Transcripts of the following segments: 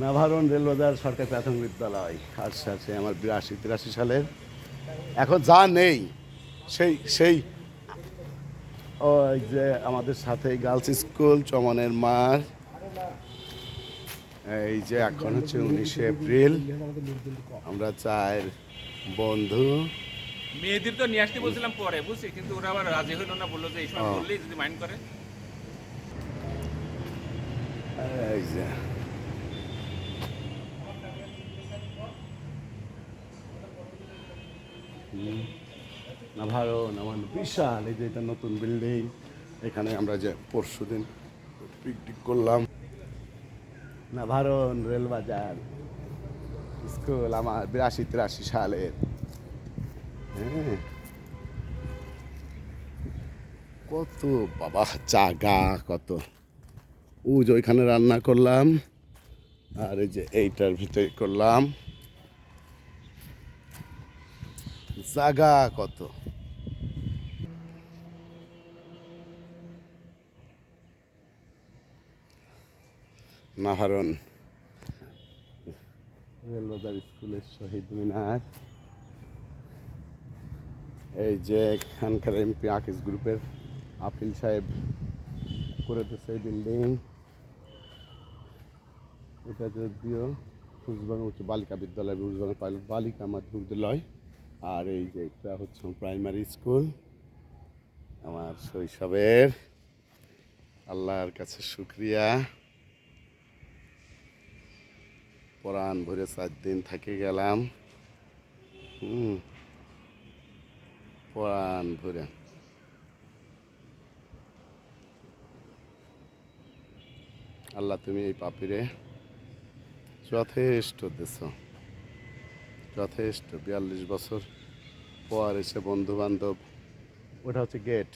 নাভারণ রেলবাজার সরকারি প্রাথমিক বিদ্যালয়। আচ্ছা আচ্ছা আমার বিরাশি তিরাশি সালের। এখন যা নেই সেই সেই। ওই যে আমাদের সাথে গার্লস স্কুল চমনের মার। এই যে এখন হচ্ছে উনিশে এপ্রিল। আমরা চায়ের বন্ধু। মেয়েদের তো নিয়ে আসতে বলছিলাম পরে বুঝছি? কিন্তু ওরা আবার রাজি হইল না বলল যে এই সময় বললেই যদি মাইন্ড করে। এই যে হুম। না ভালো আমার বিশাল, এই যে এটা নতুন বিল্ডিং। এখানে আমরা যে পরশু দিন পিকনিক করলাম নাভারণ রেলবাজার স্কুল আমার বিরাশি তিরাশি সালের। হ্যাঁ। কত বাবা জাগা কত। উজ ওইখানে রান্না করলাম। আর এই যে এইটার ভিতরে করলাম। জাগা কত? নাহারণ। রেলবাজার স্কুলের শহীদ মিনার। এই যে এখানকার এমপি আকিস গ্রুপের আপিল সাহেব করে দিচ্ছে এই বিল্ডিং এটা যদিও কুচবাঙ্গা উচ্চ বালিকা বিদ্যালয় পাইলট বালিকা মাধ্যমিক বিদ্যালয়। আর এই যে এটা হচ্ছে প্রাইমারি স্কুল আমার শৈশবের। আল্লাহর কাছে শুক্রিয়া। পরাণ ভরে চার দিন থেকে গেলাম। হুম পরাণ ভরে। আল্লাহ তুমি এই পাপিরে যথেষ্ট দেশ যথেষ্ট বিয়াল্লিশ বছর পর এসে বন্ধু বান্ধব ওটা হচ্ছে গেট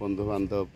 বন্ধু বান্ধব